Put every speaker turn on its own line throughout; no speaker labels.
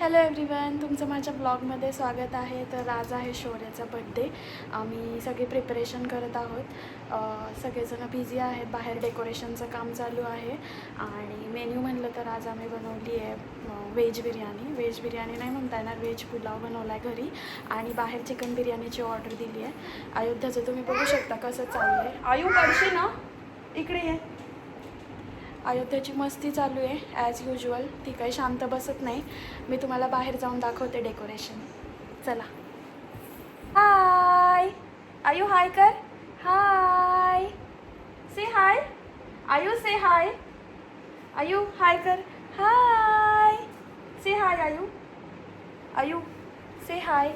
Hello everyone तुमचं माझ्या ब्लॉगमध्ये स्वागत आहे. तर आज आहे शौर्याचा बड्डे आम्ही सगळे प्रिपरेशन करत आहोत. सगळेजणं सगळेजण बिझी आहेत. बाहेर डेकोरेशनचं काम चालू आहे. आणि मेन्यू म्हणलं तर आज आम्ही बनवली आहे व्हेज बिर्याणी. व्हेज बिर्याणी नाही म्हणता येणार. व्हेज पुलाव बनवला आहे घरी. आणि बाहेर चिकन बिर्याणीची ऑर्डर दिली आहे. अयोध्याचं तुम्ही बघू शकता कसं चाललं आहे आयु पडशी ना? इकडे ये. अयोध्याची मस्ती चालू आहे ॲज युजल ती काही शांत बसत नाही. मी तुम्हाला बाहेर जाऊन दाखवते डेकोरेशन चला. हाय आयू हाय कर? हाय से हाय आयू से हाय आयू हाय कर? हाय से हाय आयू आयू से हाय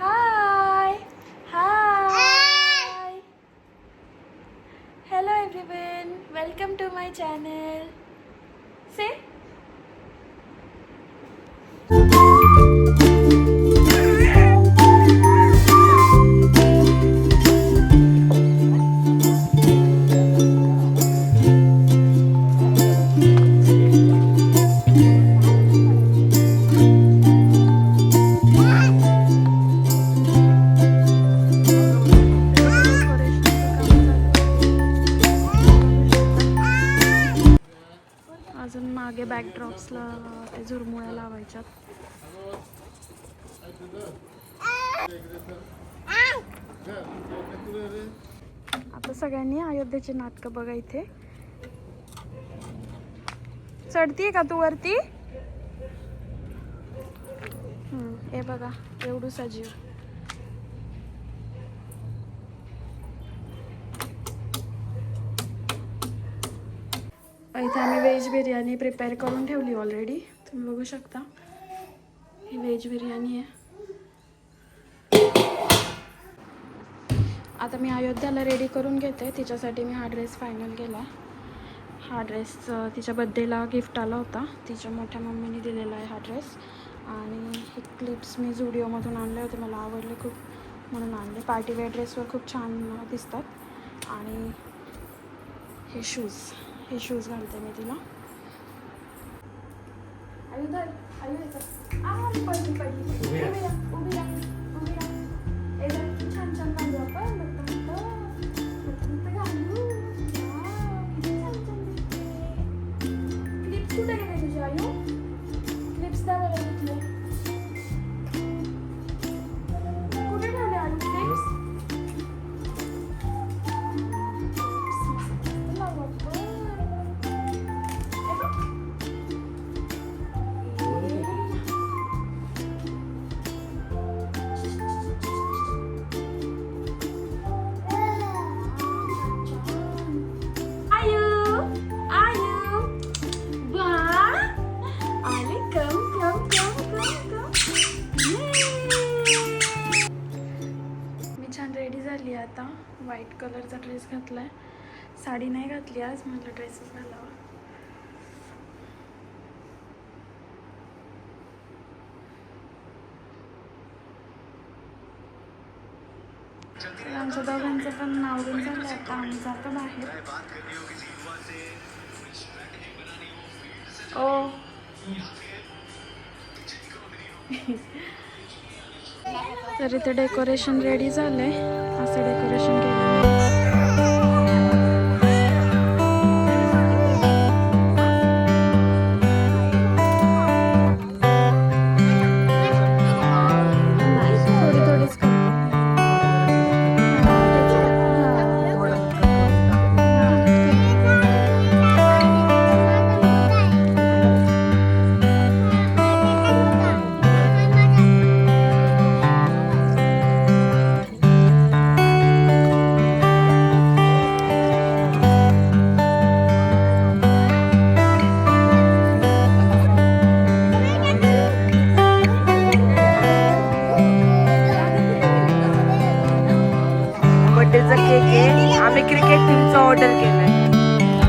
हाय हाय everyone, welcome to my channel. Say अजून मागे बॅकड्रॉप्सला ते झुरमुळ्या लावायच्यात. आता सगळ्यांनी अयोध्येची नाटकं बघा इथे. चढतीये का तू वरती? हे बघा एवढू सजीव. इथे आम्ही व्हेज बिर्याणी प्रिपेअर करून ठेवली ऑलरेडी तुम्ही बघू शकता. ही व्हेज बिर्याणी आहे. आता मी अयोध्याला रेडी करून घेते. तिच्यासाठी मी हा ड्रेस फायनल केला. हा ड्रेस तिच्या बड्डेला गिफ्ट आला होता. तिच्या मोठ्या मम्मीने दिलेला आहे हा ड्रेस आणि हे क्लिप्स मी झुडिओमधून आणले होते. मला आवडले खूप. म्हणून आणले. पार्टीवेअर ड्रेसवर खूप छान दिसतात. आणि हे शूज हे शूज घालते मी तिला आयु धर आयु येतं आ पडली पडली उभी राहा उभी राहा उभी राहा ए धर, छान छान घालू आपण छान रेडी झाली आता. व्हाईट कलरचा ड्रेस घातलाय. साडी नाही घातली आज म्हटलं ड्रेसच घालावा. आमच्या दोघांचं पण नावरून झालं आता. आम्ही जातो बाहेर. ओ. तर इथे डेकोरेशन रेडी झालंय. असं डेकोरेशन केलं.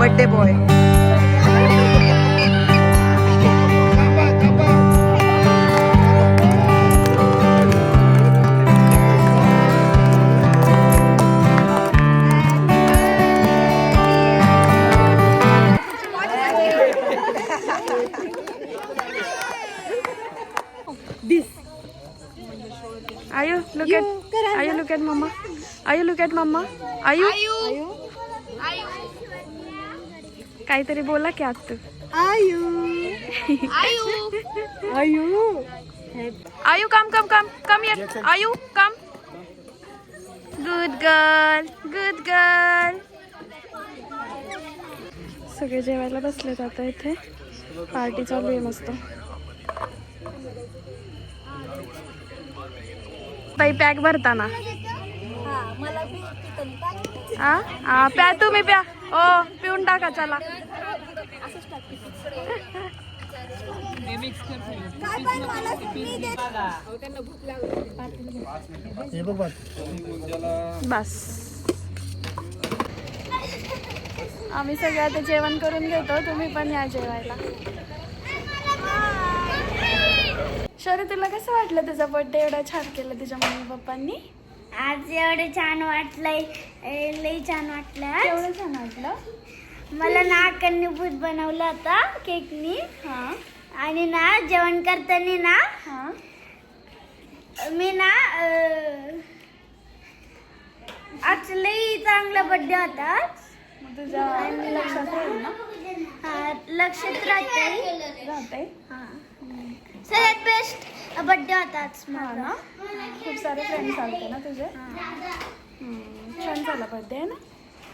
birthday boy. this. Are you look you at? Are you
look at mama? Are you look at mama? Are you? Are you काहीतरी बोला की आत तू आयु. कम कम कम कम येत Ayu come. Good girl good girl सगळे जेवायला बसले आता इथे. पार्टी चालू आहे मस्त. ताई पॅक भरताना. आ आ, प्या तुम्ही प्या. ओ पिऊन टाका चला. बस. आम्ही सगळे आता जेवण करून घेतो तुम्ही पण या जेवायला. शरी तुला कसं वाटलं तुझा बर्थडे एवढा छान केलं तुझ्या मम्मी पप्पांनी.
आज एवढं छान वाटलंय लई छान वाटलं.
एवढं छान वाटलं?
मला ना अक्कांनी भूत बनवलं होता केकनी.
हां.
आणि ना जेवण करताना ना
हां.
मी ना लई चांगला बर्थडे होता.
तुझ्या लक्षात राहील ना?
हा, लक्षात राहते
राहते
हा. सगळ्यात बेस्ट बर्थडे होता आज
ना? खूप सारे फ्रेंड्स आलते ना तुझे. छान झाला बर्थडे आहे ना?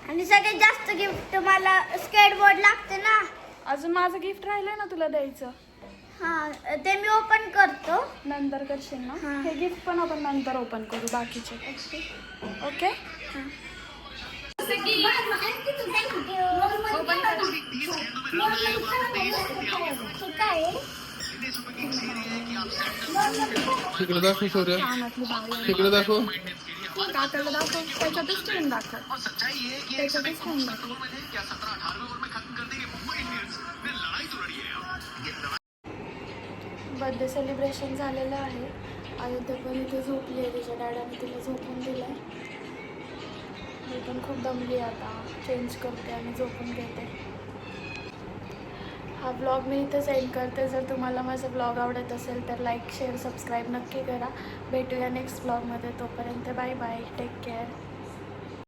आणि सगळ्यात जास्त गिफ्ट मला स्केटबोर्ड लागते ना.
अजून माझं गिफ्ट राहिलंय ना तुला द्यायचं?
हा ते मी ओपन करतो.
नंतर करशील ना?
हा.
हे गिफ्ट पण आपण नंतर ओपन करू बाकीचे. ओके?
तिकडे दाखव शौर्य. तिकडे दाखव.
काकाला दाखव त्याच्यातच ठेवून दाखव त्याच्यातच ठेवून दाखव बर्थडे सेलिब्रेशन झालेलं आहे. आणि अयोध्या पण इथे झोपली आहे. तिच्या डॅडाने तिला झोपून दिलं आहे मी पण खूप दमली आता. चेंज करते आणि झोपून घेते. हा ब्लॉग मी इथंच एंड करते. जर तुम्हाला माझा ब्लॉग आवडत असेल तर लाईक शेअर सबस्क्राईब नक्की करा. भेटूया नेक्स्ट ब्लॉगमध्ये तोपर्यंत बाय बाय टेक केअर